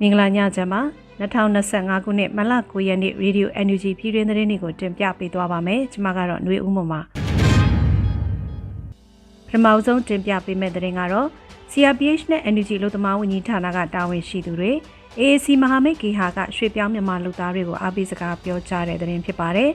မင်္ဂလာညချမ်းပါ2025ခုနှစ်မလ9ရက်နေ့ Radio NUG ပြည်တွင်းသတင်းတွေကိုတင်ပြပေးသွားပါမယ်ကျွန်မကတော့ຫນွေဦးမပါပထမဆုံးတင်ပြပေးမယ့်သတင်းကတော့ CRPH နဲ့ NUG လူသမားဝန်ကြီးဌာနကတာဝန်ရှိသူတွေ AAC မဟာမိတ်ဂေဟာကရွှေပြောင်းမြန်မာလူသားတွေကိုအားပေးစကားပြောကြားတဲ့သတင်းဖြစ်ပါတယ်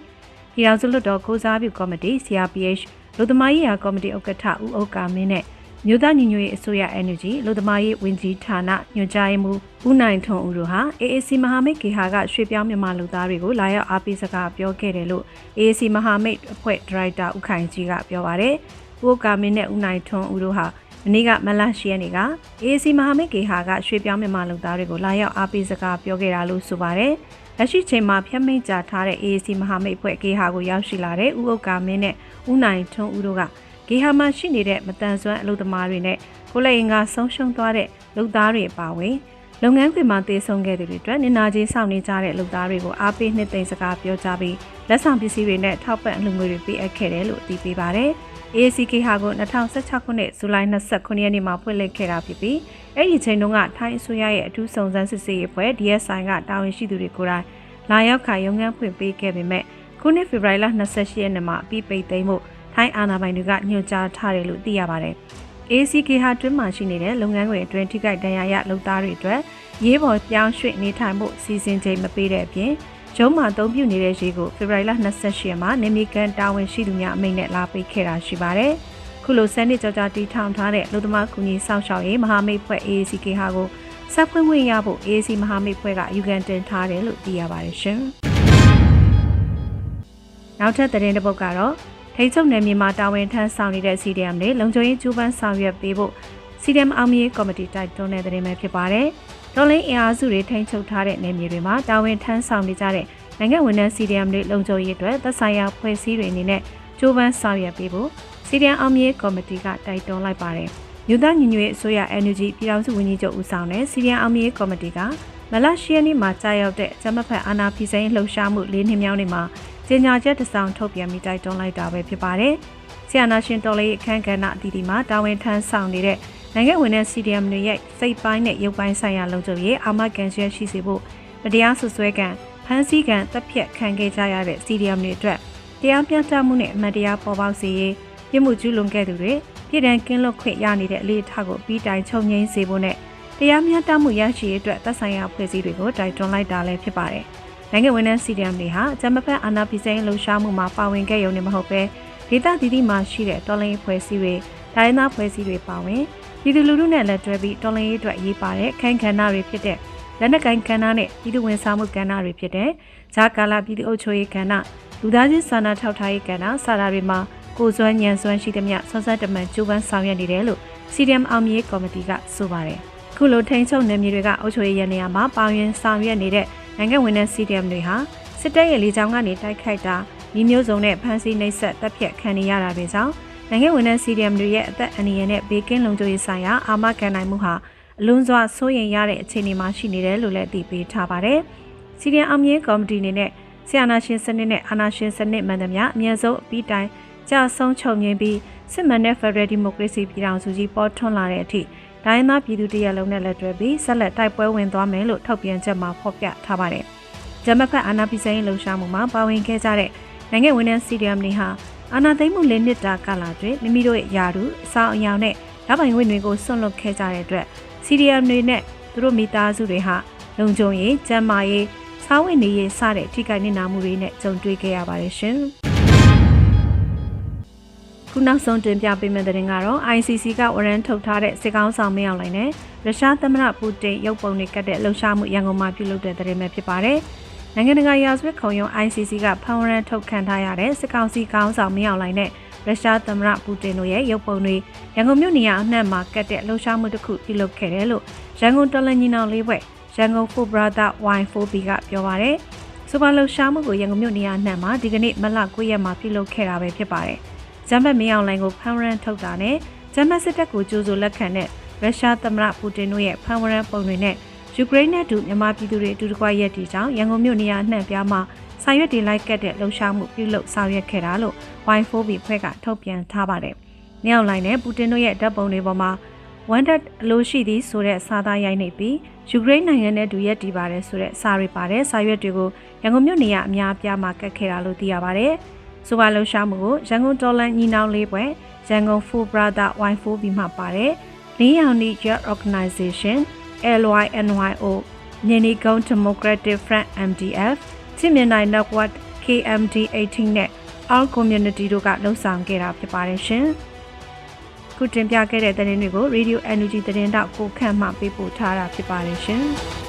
ပြည်ထောင်စုလွှတ်တော်ကိုစားပြုကော်မတီ CRPH လူသမားရေးရာကော်မတီဥက္ကဋ္ဌဦးဥက္ကာမင်းနဲ့ မြို့သားညီညွတ်ရေးအစိုးရ NUG လူသမားရေးဝန်ကြီးဌာနညွှန်ကြားရေးမှူးဦးနိုင်ထွန်းဦးတို့ဟာ AAC မဟာမိတ်ဂေဟာကရွှေပြောင်းမြန်မာလူသားတွေကိုလာရောက်အားပေးစကားပြောခဲ့တယ်လို့ AAC မဟာမိတ်အဖွဲ့ဒါရိုက်တာဦးခိုင်ကြီးကပြောပါရယ်။ဦးကာမင်းနဲ့ဦးနိုင်ထွန်းဦးတို့ဟာမနေ့ကမလရှိရနေ့က AAC မဟာမိတ်ဂေဟာကရွှေပြောင်းမြန်မာလူသားတွေကိုလာရောက်အားပေးစကားပြောခဲ့တာလို့ဆိုပါရယ်။လက်ရှိချိန်မှာဖျက်မိတ်ကြထားတဲ့ AAC မဟာမိတ်အဖွဲ့ဂေဟာကိုရောက်ရှိလာတဲ့ဦးဥက္ကာမင်းနဲ့ဦးနိုင်ထွန်းဦးတို့က ဂေဟာမှာရှိနေတဲ့မတန်ဆွမ်းအလုပ်သမားတွေနဲ့ကိုလက်အင်ကဆုံးရှုံးသွားတဲ့လုပ်သားတွေအပါအဝင်လုပ်ငန်းခွင်မှာတည်ဆုံခဲ့တဲ့တွေအတွက်နင်နာကြီးစောင့်နေကြတဲ့လုပ်သားတွေကိုအားပေးနှစ်သိမ့်စကားပြောကြပြီးလက်ဆောင်ပစ္စည်းတွေနဲ့ထောက်ပံ့အလှူငွေတွေပေးအပ်ခဲ့တယ်လို့အသိပေးပါတယ်။ AACK ဟာကို2016ခုနှစ်ဇူလိုင်29ရက်နေ့မှာဖွင့်လှစ်ခဲ့တာဖြစ်ပြီးအဲ့ဒီချိန်တုန်းကထိုင်းအစိုးရရဲ့အထူးစုံစမ်းစစ်ဆေးရေးအဖွဲ့ DSI ကတာဝန်ရှိသူတွေကိုယ်တိုင်လာရောက်ခါရုံငန်းဖွင့်ပေးခဲ့ပေမဲ့ခုနှစ်ဖေဖော်ဝါရီလ28ရက်နေ့မှာအပြီးပိတ်သိမ်းမှု ထိုင်းအာဏာပိုင်တွေကညွှန်ကြားထားတယ်လို့သိရပါတယ်။ ACK ဟာတွင်းမှာရှိနေတဲ့လုပ်ငန်းတွေအတွင်းထိခိုက်ဒဏ်ရာရလုပ်သားတွေအတွက်ရေးပေါ်ပြောင်းရွှေ့နေထိုင်မှုစီစဉ်ချိန်မပေးတဲ့အပြင်ဂျုံးမှာအသုံးပြုနေတဲ့ရေကိုဖေဖော်ဝါရီလ28ရက်မှာနေမီကန်တာဝန်ရှိသူများအမိန့်နဲ့လာပိတ်ခဲ့တာရှိပါတယ်။ခုလိုစနစ်ကြော်ကြတီထောင်ထားတဲ့လူသမားကူညီဆောင်ရှောက်ရေးမဟာမိတ်ဖွဲ့ AACK ဟာကိုဆက်ဖွင့်ခွင့်ရဖို့ AAC မဟာမိတ်ဖွဲ့ကယူကန်တင်ထားတယ်လို့သိရပါတယ်ရှင်။နောက်ထပ်သတင်းတစ်ပုဒ်ကတော့ ထိချုပ်နယ်မြေမှာတာဝန်ထမ်းဆောင်နေတဲ့ CDM တွေလုံခြုံရေးကျူးပန်းဆောင်ရွက်ပေးဖို့ CDM အောင်မြေကော်မတီတိုက်တွန်းတဲ့သတင်းပဲဖြစ်ပါတယ်။တော်လင်းအင်အားစုတွေထိန်းချုပ်ထားတဲ့နယ်မြေတွေမှာတာဝန်ထမ်းဆောင်နေကြတဲ့နိုင်ငံဝန်ထမ်း CDM တွေလုံခြုံရေးအတွက်သက်ဆိုင်ရာဖွဲ့စည်းတွေအနေနဲ့ကျူးပန်းဆောင်ရွက်ပေးဖို့ CDM အောင်မြေကော်မတီကတိုက်တွန်းလိုက်ပါတယ်။မြို့သားညီညွတ်ရေးအစိုးရ NUG ပြည်ထောင်စုဝန်ကြီးချုပ်ဦးဆောင်တဲ့ CDM အောင်မြေကော်မတီကမလရှိယနေ့မှာကြာရောက်တဲ့ဂျမဖက်အာနာဖီဆိုင်လှုပ်ရှားမှု၄နှစ်မြောက်နေ့မှာ ကြေညာချက်တစ်စောင်ထုတ်ပြန်ပြီးတိုက်တွန်းလိုက်တာပဲဖြစ်ပါတယ်။ဆီယနာရှင်တော်လေးအခန်းကဏ္ဍအသီးသီးမှာတာဝန်ထမ်းဆောင်နေတဲ့နိုင်ငံဝင်တဲ့ CDM တွေရဲ့စိတ်ပိုင်းနဲ့ရုပ်ပိုင်းဆိုင်ရာလုံခြုံရေးအာမခံချက်ရှိစေဖို့မတရားဆွဆွဲကံဖမ်းဆီးကံတပ်ဖြတ်ခံခဲ့ကြရတဲ့ CDM တွေအတွက်တရားမျှတမှုနဲ့အမှန်တရားပေါ်ပေါက်စေရေးပြစ်မှုကျူးလွန်ခဲ့သူတွေပြည်ထန်ကင်းလွတ်ခွင့်ရနေတဲ့အလေးထားကိုပြီးတိုင်ချုပ်ငိမ့်စေဖို့နဲ့တရားမျှတမှုရရှိရေးအတွက်သက်ဆိုင်ရာဖွဲ့စည်းတွေကိုတိုက်တွန်းလိုက်တာလည်းဖြစ်ပါတယ်။ နိုင်ငံဝန်ထမ်း CDM တွေဟာဂျမဖက်အာဏာပြည်စိမ်းလှုပ်ရှားမှုမှာပါဝင်ခဲ့ရုံနဲ့မဟုတ်ပဲဒေသတည်တည်မှာရှိတဲ့တော်လှန်ရေးဖွဲ့စည်းတွေတိုင်းသားဖွဲ့စည်းတွေပါဝင်ပြည်သူလူထုနဲ့လက်တွဲပြီးတော်လှန်ရေးအတွက်ရေးပါတဲ့ခန်းကဏ္ဍတွေဖြစ်တဲ့လက်နက်ကိုင်ကဏ္ဍနဲ့ပြည်သူဝန်ဆောင်မှုကဏ္ဍတွေဖြစ်တဲ့ဂျာကာလာပြည်သူ့အုပ်ချုပ်ရေးကဏ္ဍလူသားချင်းစာနာထောက်ထားရေးကဏ္ဍစတာတွေမှာကိုစွမ်းညံစွမ်းရှိသမျှဆွမ်းဆက်တမန်ကျူပန်းဆောင်ရွက်နေတယ်လို့ CDM အောင်မြေကော်မတီကဆိုပါတယ်ခုလိုထိန်းချုပ်နယ်မြေတွေကအုပ်ချုပ်ရေးရနေရာမှာပါဝင်ဆောင်ရွက်နေတဲ့ နိုင်ငံဝင်တဲ့ CDM တွေဟာစစ်တပ်ရဲ့လေကြောင်းကနေတိုက်ခိုက်တာဤမျိုးစုံနဲ့ဖမ်းဆီးနှိပ်စက်တပ်ဖြတ်ခံနေရတာတွေကြောင့်နိုင်ငံဝင်တဲ့ CDM တွေရဲ့အသက်အန္တရာယ်နဲ့ဘေးကင်းလုံခြုံရေးဆိုင်ရာအာမခံနိုင်မှုဟာအလွန်စွာစိုးရိမ်ရတဲ့အခြေအနေမှာရှိနေတယ်လို့လည်းသိပေးထားပါတယ်။ CDM အမြင့်ကော်မတီအနေနဲ့ဆီယနာရှင်စနစ်နဲ့အာဏာရှင်စနစ်မှန်သမျှအမြင့်ဆုံးအပြီးတိုင်ကြာဆုံးချုပ်ငြိမ်းပြီးစစ်မှန်တဲ့ Federal Democracy ပြည်ထောင်စုကြီးပေါ်ထွန်းလာတဲ့အထိ ဒိုင်းသားပြည်သူတရက်လုံးနဲ့လက်တွဲပြီးဆက်လက်တိုက်ပွဲဝင်သွားမယ်လို့ထုတ်ပြန်ချက်မှာဖော်ပြထားပါတယ်။ဂျမဖက်အာနာပိစိန်လှုံ့ဆော်မှုမှာပါဝင်ခဲ့ကြတဲ့နိုင်ငံဝန်ထမ်း CDM တွေဟာအာနာသိမ့်မှုလေးနှစ်တာကာလအတွင်းမိမိတို့ရဲ့ယာရုအဆောင်အယောင်နဲ့ဓာပိုင်ဝင်တွေကိုဆွန့်လွတ်ခဲ့ကြတဲ့အတွက် CDM တွေနဲ့သူတို့မိသားစုတွေဟာလုံခြုံရေး၊ကျန်းမာရေး၊စားဝတ်နေရေးစတဲ့ထိခိုက်နေနာမှုတွေနဲ့ကြုံတွေ့ခဲ့ရပါတယ်ရှင်။ ခုနောက်ဆုံးတင်ပြပေးမယ့်တဲ့ရင်ကတော့ ICC ကဝရန်ထုတ်ထားတဲ့စစ်ကောင်းဆောင်မင်းအောင်လှိုင်နဲ့ရုရှားသမ္မတပူတင်ရုပ်ပုံတွေကတ်တဲ့လှုပ်ရှားမှုရန်ကုန်မှာပြုလုပ်တဲ့တဲ့ရင်ပဲဖြစ်ပါတယ်။နိုင်ငံတကာရာဇဝတ်ခုံရုံး ICC ကဖန်ဝရန်ထုတ်ခံထားရတဲ့စစ်ကောင်စီကောင်းဆောင်မင်းအောင်လှိုင်နဲ့ရုရှားသမ္မတပူတင်တို့ရဲ့ရုပ်ပုံတွေရန်ကုန်မြို့နေရာအနှံ့မှာကတ်တဲ့လှုပ်ရှားမှုတစ်ခုပြုလုပ်ခဲ့တယ်လို့ရန်ကုန်တော်လညီနောင်လေးဘွဲ့ရန်ကုန် Food Brother Y4B ကပြောပါရယ်။စူပါလှုပ်ရှားမှုကိုရန်ကုန်မြို့နေရာအနှံ့မှာဒီကနေ့မလ9ရက်မှာပြုလုပ်ခဲ့တာပဲဖြစ်ပါတယ်။ ဂျမ်ဘတ်မင်းအောင်လှိုင်ကိုဖမ်းဝရမ်းထုတ်တာနဲ့ဂျမ်ဘတ်စစ်တပ်ကိုကြိုးဆိုလက်ခံတဲ့ရုရှားသမ္မတပူတင်တို့ရဲ့ဖမ်းဝရမ်းပုံတွေနဲ့ယူကရိန်းနဲ့တူမြန်မာပြည်သူတွေအတူတကွရက်တီကြောင့်ရန်ကုန်မြို့နေရာအနှံ့ပြားမှာဆောင်ရွက်တင်လိုက်ကတ်တဲ့လှုံ့ဆော်မှုပြုလုပ်ဆောင်ရွက်ခဲ့တာလို့ Y4B ဖွဲ့ကထုတ်ပြန်ထားပါတယ်။မြောက်လိုင်းနဲ့ပူတင်တို့ရဲ့ဓာတ်ပုံတွေပေါ်မှာ wanted အလိုရှိသည်ဆိုတဲ့စာသားရိုက်နေပြီးယူကရိန်းနိုင်ငံနဲ့တူရက်တည်ပါတယ်ဆိုတဲ့စာတွေပါတယ်စာရွက်တွေကိုရန်ကုန်မြို့နေရအများအပြားမှာကတ်ခဲ့တာလို့သိရပါတယ်။ ဆိုပါလှုပ်ရှားမှုကိုရန်ကုန်တော်လန်ညီနောင်လေးပွဲရန်ကုန် Full Brother Y4B မှာပါတယ်။လင်းရောင်နီ Youth Organization LYNYO မြင်းနီကုန်း Democratic Front MDF ချစ်မြင်နိုင် Network KMD 18နဲ့ All Community တို့ကလှုပ်ဆောင်ခဲ့တာဖြစ်ပါတယ်ရှင်။ခုတင်ပြခဲ့တဲ့သတင်းတွေကို Radio Energy သတင်းတောက်ကိုခန့်မှပေးပို့ထားတာဖြစ်ပါတယ်ရှင်။